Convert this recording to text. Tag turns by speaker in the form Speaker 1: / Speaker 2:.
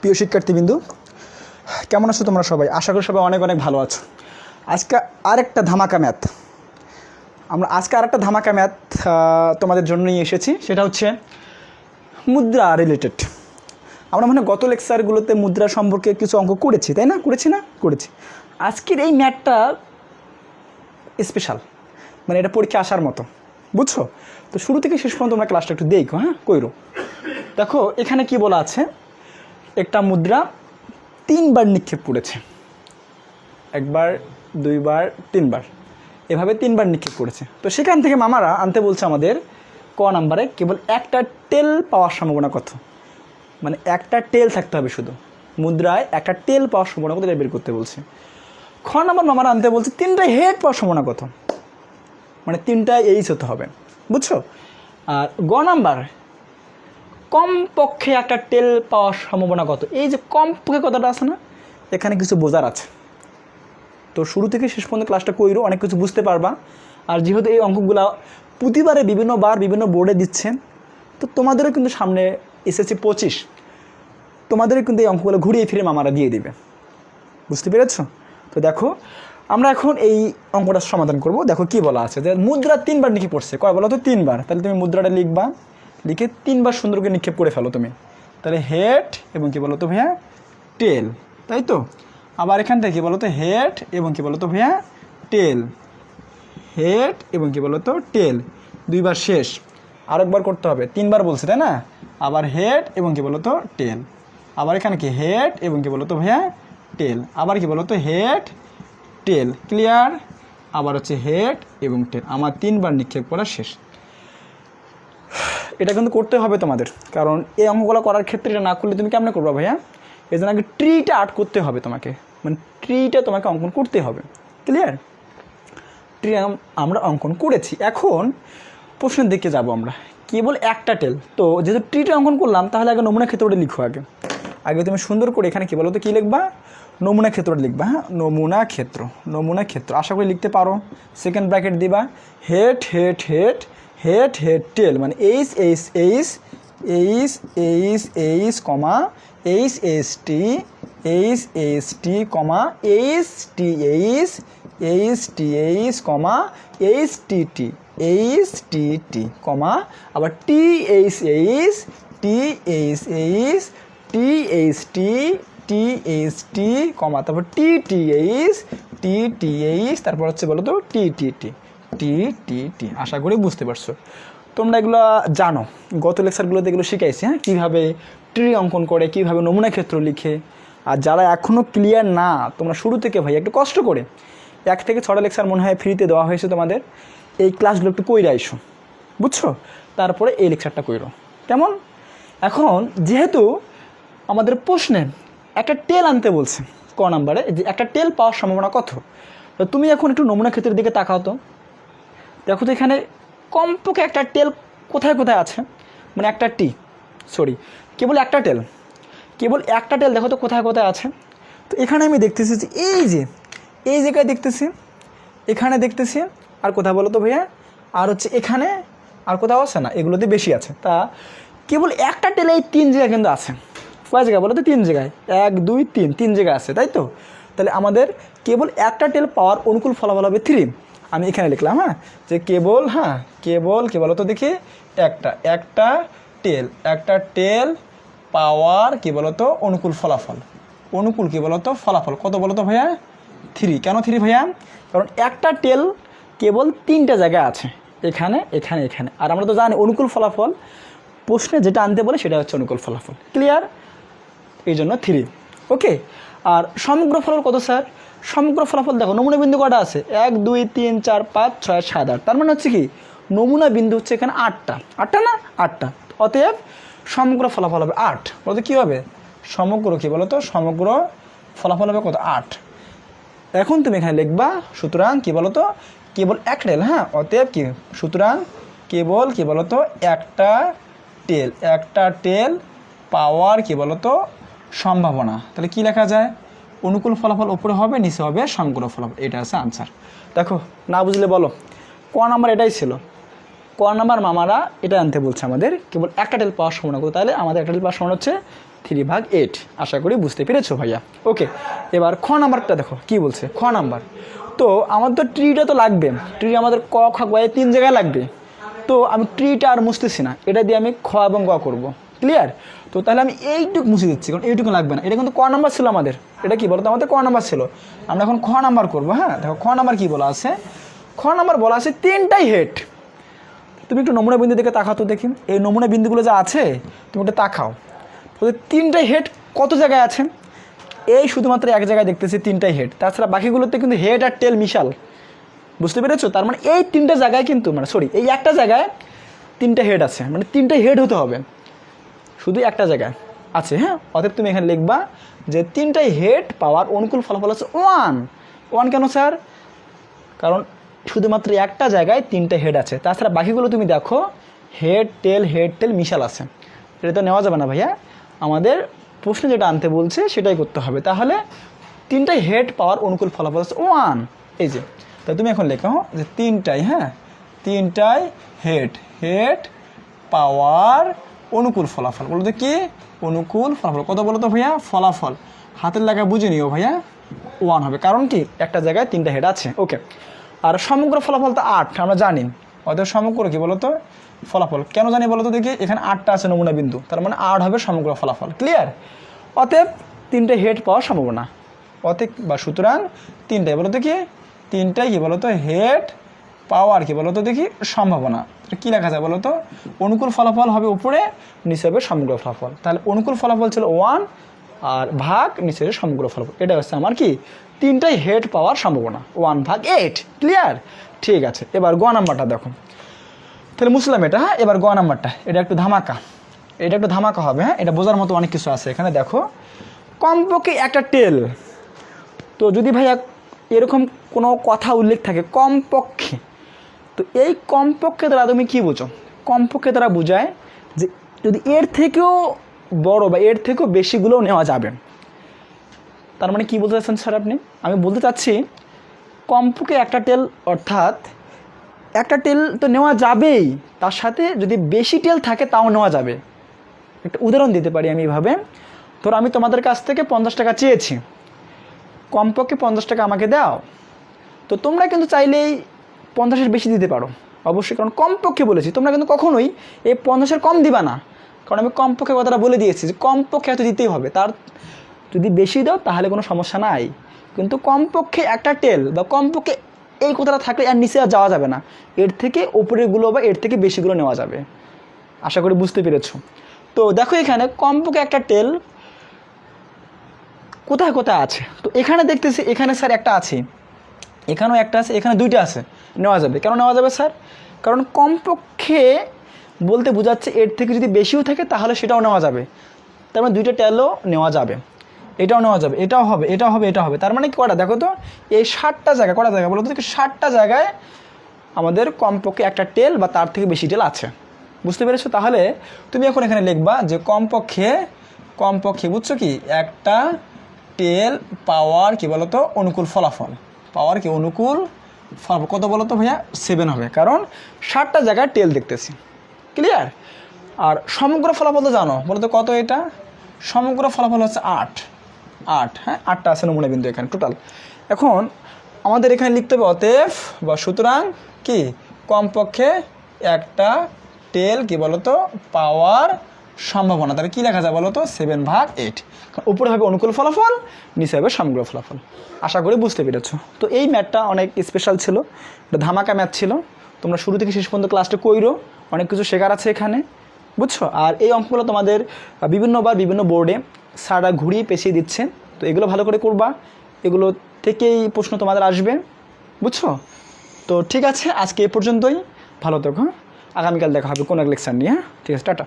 Speaker 1: প্রিয় শিক্ষার্থীবৃন্দু, কেমন আছো তোমরা সবাই? আশা করি সবাই অনেক অনেক ভালো আছো। আজকে আরেকটা ধামাকা ম্যাথ। আমরা আজকে আরেকটা ধামাকা ম্যাথ তোমাদের জন্য নিয়ে এসেছি। সেটা হচ্ছে মুদ্রা রিলেটেড আমরা মানে গত লেকচারগুলোতে মুদ্রা সম্পর্কে কিছু অঙ্ক করেছি, তাই না? করেছি না? করেছি। আজকের এই ম্যাথটা স্পেশাল মানে এটা পরীক্ষা আসার মতো। বুঝছ? তো শুরু থেকে শেষ পর্যন্ত তোমরা ক্লাসটা একটু দেখো হ্যাঁ? কইরো। দেখো, এখানে কি বলা আছে? একটা মুদ্রা তিনবার নিক্ষেপ করেছে। একবার, দুইবার, তিনবার। এভাবে তিনবার নিক্ষেপ করেছে। তো সেখান থেকে মামারা আনতে বলছে আমাদের ক নাম্বারে, কেবল একটা টেল পাওয়ার সম্ভাবনা কত? মানে একটা টেল থাকতে হবে শুধু। মুদ্রায় একটা টেল পাওয়ার সম্ভাবনা কত এটা বের করতে বলছে। খ নাম্বার মামারা আনতে বলছে, তিনটা হেড পাওয়ার সম্ভাবনা কত? মানে তিনটায় এইচ হতে হবে। বুঝছ? আর গ নাম্বার কম পক্ষে একটা টেল পাওয়ার সম্ভাবনা কত? এই যে কম পক্ষে কথাটা আছে না, এখানে কিছু বোঝার আছে। তো শুরু থেকে শেষ পর্যন্ত ক্লাসটা কইরো, অনেক কিছু বুঝতে পারবা। আর যেহেতু এই অঙ্কগুলো প্রতিবারে বিভিন্ন বার বিভিন্ন বোর্ডে দিচ্ছেন, তো তোমাদেরও কিন্তু সামনে এসেছে পঁচিশ। তোমাদেরও কিন্তু এই অঙ্কগুলো ঘুরিয়ে ফিরে মামারা দিয়ে দিবে। বুঝতে পেরেছ? তো দেখো, আমরা এখন এই অঙ্কটা সমাধান করব। দেখো কি বলা আছে যে, মুদ্রা তিনবার নিক্ষেপ পড়ছে। কয় বলো তো? তিনবার। তাহলে তুমি মুদ্রাটা লিখবা। লিখে তিনবার সুন্দর করে নিক্ষেপ করে ফেলো তুমি। তাহলে হেড এবং কি বলো তো ভাইয়া? টেল তাই তো? আবার এখান থেকে কি বলো তো হেড এবং কি বলো তো ভাইয়া? টেল হেড এবং কি বলো তো টেল দুইবার শেষ। আরেকবার করতে হবে, তিনবার বলছে, তাই না? আবার হেড এবং কি বলো তো টেল আবার এখানে কি? হেড এবং কি বলো তো ভাইয়া? টেল আবার কি বলো তো হেড টেল ক্লিয়ার আবার হচ্ছে হেড এবং টেল আমার তিনবার নিক্ষেপ করা শেষ। এটা কিন্তু করতে হবে তোমাদের। কারণ এই অঙ্কগুলো করার ক্ষেত্রে এটা না করলে তুমি কেমন করবে ভাইয়া? এই জন্য আগে ট্রিটা আর্ট করতে হবে তোমাকে। মানে ট্রিটা তোমাকে অঙ্কন করতে হবে। ক্লিয়ার ট্রি আমরা অঙ্কন করেছি। এখন প্রশ্নের দিকে যাব আমরা। কেবল একটা টেল। তো যেহেতু ট্রিটা অঙ্কন করলাম, তাহলে আগে নমুনা ক্ষেত্রটা লিখো আগে। আগে তুমি সুন্দর করে এখানে কী বলো তো কী লিখবা? নমুনা ক্ষেত্রটা লিখবা হ্যাঁ? নমুনা ক্ষেত্র। নমুনা ক্ষেত্র। আশা করি লিখতে পারো। সেকেন্ড ব্র্যাকেট দিবা। Head head head head head tail মানে H H H H H H comma H H T H H T comma H T H H T H comma H T T H T T comma আবার T H H T H H T H T T H T comma তারপর T T H T T H তারপর হচ্ছে বলো তো টি টি টি টি টি টি। আশা করি বুঝতে পারছ। তোমরা এগুলো জানো। গত লেকচারগুলোতে এগুলো শিখাইছি হ্যাঁ? কীভাবে ট্রি অঙ্কন করে, কীভাবে নমুনা ক্ষেত্র লিখে। আর যারা এখনও ক্লিয়ার না, তোমরা শুরু থেকে ভাই একটু কষ্ট করে। এক থেকে ছটা লেকচার মনে হয় ফ্রিতে দেওয়া হয়েছে তোমাদের। এই ক্লাসগুলো একটু কইরা আইসো। বুঝছ? তারপরে এই লেকচারটা কইরো। কেমন? এখন যেহেতু আমাদের প্রশ্নে একটা টেল আনতে বলছে, ক নাম্বারে, যে একটা টেল পাওয়ার সম্ভাবনা কত? তো তুমি এখন একটু নমুনা ক্ষেত্রের দিকে তাকাও তো। দেখো তো এখানে কমপক্ষে একটা টেল কোথায় কোথায় আছে? মানে একটা টি সরি কেবল একটা টেল, কেবল একটা টেল দেখো তো কোথায় কোথায় আছে? তো এখানে আমি দেখতেছি যে এই যে, এই জায়গায় দেখতেছি, এখানে দেখতেছি, আর কোথাও বলো তো ভাইয়া? আর হচ্ছে এখানে আর কোথাও আছে না, এগুলোতে বেশি আছে। তা কেবল একটা টেলে এই তিন জায়গায় কিন্তু আছে। কয় জায়গায় বলো তো? তিন জায়গায়। এক, দুই, তিন তিন জায়গায় আছে, তাই তো? তাহলে আমাদের কেবল একটা টেল পাওয়ার অনুকূল ফলাফল হবে থ্রি আমি এখানে লিখলাম হ্যাঁ? যে কেবল হ্যাঁ কেবল, কে বলো তো দেখি? একটা একটা টেল একটা টেল পাওয়ার কি বলতো? অনুকূল ফলাফল। অনুকূল কি বলতো? ফলাফল। কত বলতো ভাইয়া? থ্রি কেন থ্রি ভাইয়া? কারণ একটা টেল কেবল তিনটা জায়গা আছে। এখানে এখানে এখানে। আর আমরা তো জানি অনুকূল ফলাফল। প্রশ্নে যেটা আনতে বলে সেটা হচ্ছে অনুকূল ফলাফল। ক্লিয়ার এই জন্য থ্রি ওকে আর সমগ্র ফলাফল কত, স্যার? সমগ্র ফলাফল দেখো, নমুনা বিন্দু কটা আছে? এক, দুই, তিন, চার, পাঁচ, ছয়, সাত, আট। তার মানে হচ্ছে কি, নমুনা বিন্দু হচ্ছে এখানে আটটা। আটটা না? আটটা। অতএব সমগ্র ফলাফল হবে আট। বলতে কী হবে? সমগ্র কী বলো তো সমগ্র ফলাফল হবে কত? আট। এখন তুমি এখানে লিখবা, সুতরাং কি বলতো? কেবল এক টেল হ্যাঁ? অতএব কি? সুতরাং কেবল কি বলতো? একটা টেল। একটা টেল পাওয়ার কি বলতো? সম্ভাবনা। তাহলে কি লেখা যায়? অনুকূল ফলাফল উপরে হবে, নিচে হবে সমগ্র ফলাফল। এটা আছে আনসার দেখো, না বুঝলে বলো, ক নাম্বার এটাই ছিল। ক নাম্বার মামারা এটা আনতে বলছে আমাদের, কেবল একটা টেল পাওয়ার সম্ভাবনা করতে তাহলে আমাদের একটা টেল পাওয়ার সম্ভাবনা হচ্ছে থ্রি ভাগ এইট আশা করি বুঝতে পেরেছ ভাইয়া। ওকে এবার খ নাম্বারটা দেখো, কি বলছে? খ নাম্বার। তো আমার তো ট্রিটা তো লাগবে। ট্রি আমাদের ক, খ, গ তিন জায়গায় লাগবে। তো আমি ট্রিটা আর মুছতেছি না। এটা দিয়ে আমি খ এবং গ করব। ক্লিয়ার তো তাহলে আমি এইটুকু মুছে দিচ্ছি, কারণ এইটুকু লাগবে না। এটা কিন্তু ক নাম্বার ছিল আমাদের। এটা কি বলতো? আমাদের ক নাম্বার ছিল। আমরা এখন খ নাম্বার করব হ্যাঁ? দেখো, খ নাম্বার কী বলা আছে? খ নাম্বার বলা আছে তিনটাই হেড। তুমি একটু নমুনা বিন্দু দিকে তাকাও তো দেখি। এই নমুনা বিন্দুগুলো যা আছে, তুমি একটু তাকাও। তো তিনটাই হেড কত জায়গায় আছে? এই শুধুমাত্র এক জায়গায় দেখতেছি তিনটাই হেড। তাছাড়া বাকিগুলোতে কিন্তু হেড আর টেল মিশাল। বুঝতে পেরেছ? তার মানে এই তিনটা জায়গায় কিন্তু মানে সরি, এই একটা জায়গায় তিনটা হেড আছে। মানে তিনটা হেড হতে হবে। শুধু একটা জায়গায়। আছে হ্যাঁ? অতএব তুমি এখানে লিখবা যে তিনটাই হেড পাওয়ার অনুকূল ফলাফল আছে ওয়ান ওয়ান কেন স্যার কারণ শুধুমাত্র একটা জায়গায় তিনটে হেড আছে। তাছাড়া বাকিগুলো তুমি দেখো হেড টেল হেড টেল মিশাল আছে। এটা তো নেওয়া যাবে না ভাইয়া। আমাদের প্রশ্ন যেটা আনতে বলছে সেটাই করতে হবে। তাহলে তিনটাই হেড পাওয়ার অনুকূল ফলাফল আছে ওয়ান এই যে, তা তুমি এখন লেখো যে তিনটাই হ্যাঁ? তিনটাই হেড হেড পাওয়ার অনুকূল ফলাফল। বলতে কি? অনুকূল ফলাফল। কত বলো তো ভাইয়া? ফলাফল। হাতের লেখা বুঝে নিও ভাইয়া। ওয়ান হবে। কারণ কি? একটা জায়গায় তিনটা হেড আছে। ওকে আর সমগ্র ফলাফল তো আট, আমরা জানি। অতএব সমগ্র কি বলতো ফলাফল। কেন জানি বলতো দেখি? এখানে আটটা আছে নমুনা বিন্দু। তার মানে আট হবে সমগ্র ফলাফল। ক্লিয়ার অতএব তিনটে হেড পাওয়ার সম্ভাবনা। অতএব বা সুতরাং তিনটাই বলতো কি? তিনটাই কি বলতো হেড পাওয়ার কি বলতো দেখি? সম্ভাবনা। কী লেখা যায় বলতো? অনুকূল ফলাফল হবে উপরে, নিচে হবে সমগ্র ফলাফল। তাহলে অনুকূল ফলাফল ছিল ওয়ান আর ভাগ, নিচে সমগ্র ফলাফল। এটা হচ্ছে আমার কি? তিনটাই হেড পাওয়ার সম্ভাবনা। ওয়ান ভাগ এইট ক্লিয়ার ঠিক আছে, এবার গ নাম্বারটা দেখো। তাহলে মুসলাম এটা হ্যাঁ? এবার গ নাম্বারটা, এটা একটু ধামাকা। এটা একটু ধামাকা হবে হ্যাঁ? এটা বোঝার মতো অনেক কিছু আছে এখানে, দেখো। কমপক্ষে একটা টেল তো যদি ভাইয়া এরকম কোনো কথা উল্লেখ থাকে, কমপক্ষে। তো এই কমপক্ষে দ্বারা তুমি কী বোঝো? কমপক্ষে দ্বারা বোঝায় যে যদি এর থেকেও বড় বা এর থেকেও বেশিগুলোও নেওয়া যাবে। তার মানে কী বলতে চাচ্ছেন স্যার আপনি? আমি বলতে চাচ্ছি, কমপক্ষে একটা টেল অর্থাৎ একটা টেল তো নেওয়া যাবেই, তার সাথে যদি বেশি টেল থাকে তাও নেওয়া যাবে। একটা উদাহরণ দিতে পারি আমি এভাবে। ধরো আমি তোমাদের কাছ থেকে পঞ্চাশ টাকা চেয়েছি। কমপক্ষে পঞ্চাশ টাকা আমাকে দাও। তো তোমরা কিন্তু চাইলেই পঞ্চাশের বেশি দিতে পারো। অবশ্যই, কারণ কমপক্ষে বলেছি, তোমরা কিন্তু কখনোই এই পঞ্চাশের কম দিবা না। কারণ আমি কমপক্ষে কথাটা বলে দিয়েছি যে কমপক্ষে এত দিতেই হবে। তার যদি বেশি দাও, তাহলে কোনো সমস্যা নাই। কিন্তু কমপক্ষে একটা টেল বা কমপক্ষে এই কথাটা থাকলে আর নিচে আর যাওয়া যাবে না। এর থেকে ওপরেরগুলো বা এর থেকে বেশিগুলো নেওয়া যাবে। আশা করি বুঝতে পেরেছ। তো দেখো এখানে কমপক্ষে একটা টেল কোথায় কোথায় আছে? তো এখানে দেখতেছি, এখানে স্যার একটা আছে। এখানেও একটা আছে, এখানে দুইটা আছে। নেওয়া যাবে। কেন নেওয়া যাবে, স্যার? কারণ কমপক্ষে বলতে বোঝাচ্ছে এর থেকে যদি বেশিও থাকে, তাহলে সেটাও নেওয়া যাবে। তার মানে দুইটা টেলও নেওয়া যাবে। এটাও নেওয়া যাবে, এটাও হবে এটাও হবে এটা হবে। তার মানে কটা দেখো তো, এই ষাটটা জায়গা, কটা জায়গা? বলো তো ষাটটা জায়গায় আমাদের কমপক্ষে একটা টেল বা তার থেকে বেশি টেল আছে। বুঝতে পেরেছ? তাহলে তুমি এখন এখানে লিখবা যে কমপক্ষে কমপক্ষে বুঝছ কি? একটা টেল পাওয়ার কি বলতো? অনুকূল ফলাফল। পাওয়ার কি অনুকূল? কত তো ভাইয়া? সেভেন হবে। কারণ ষাটটা জায়গায় টেল দেখতেছি। ক্লিয়ার আর সমগ্র ফলাফল তো জানো। বলতো কত এটা? সমগ্র ফলাফল হচ্ছে আট। আট হ্যাঁ? আটটা আছে নমুনা বিন্দু এখানে টোটাল এখন আমাদের এখানে লিখতে হবে অতএব, বা সুতরাং কি? কমপক্ষে একটা টেল কি বলতো? পাওয়ার সম্ভাবনা। তাহলে কী লেখা যায় বলো তো? সেভেন ভাগ এইট উপরে হবে অনুকূল ফলাফল, নিচে হবে সমগ্র ফলাফল। আশা করি বুঝতে পেরেছ। তো এই ম্যাথটা অনেক স্পেশাল ছিল। একটা ধামাকা ম্যাথ ছিল। তোমরা শুরু থেকে শেষ পর্যন্ত ক্লাসটা কইরো। অনেক কিছু শেখার আছে এখানে। বুঝছ? আর এই অঙ্কগুলো তোমাদের বিভিন্নবার বিভিন্ন বোর্ডে স্যাররা ঘুরিয়ে পেছিয়ে দিচ্ছেন তো এগুলো ভালো করে করবা। এগুলো থেকেই প্রশ্ন তোমাদের আসবে। বুঝছ? তো ঠিক আছে, আজকে এ পর্যন্তই। ভালো থেকো হ্যাঁ? আগামীকাল দেখা হবে কোনো এক লেকচার নিয়ে হ্যাঁ? ঠিক আছে, টাটা।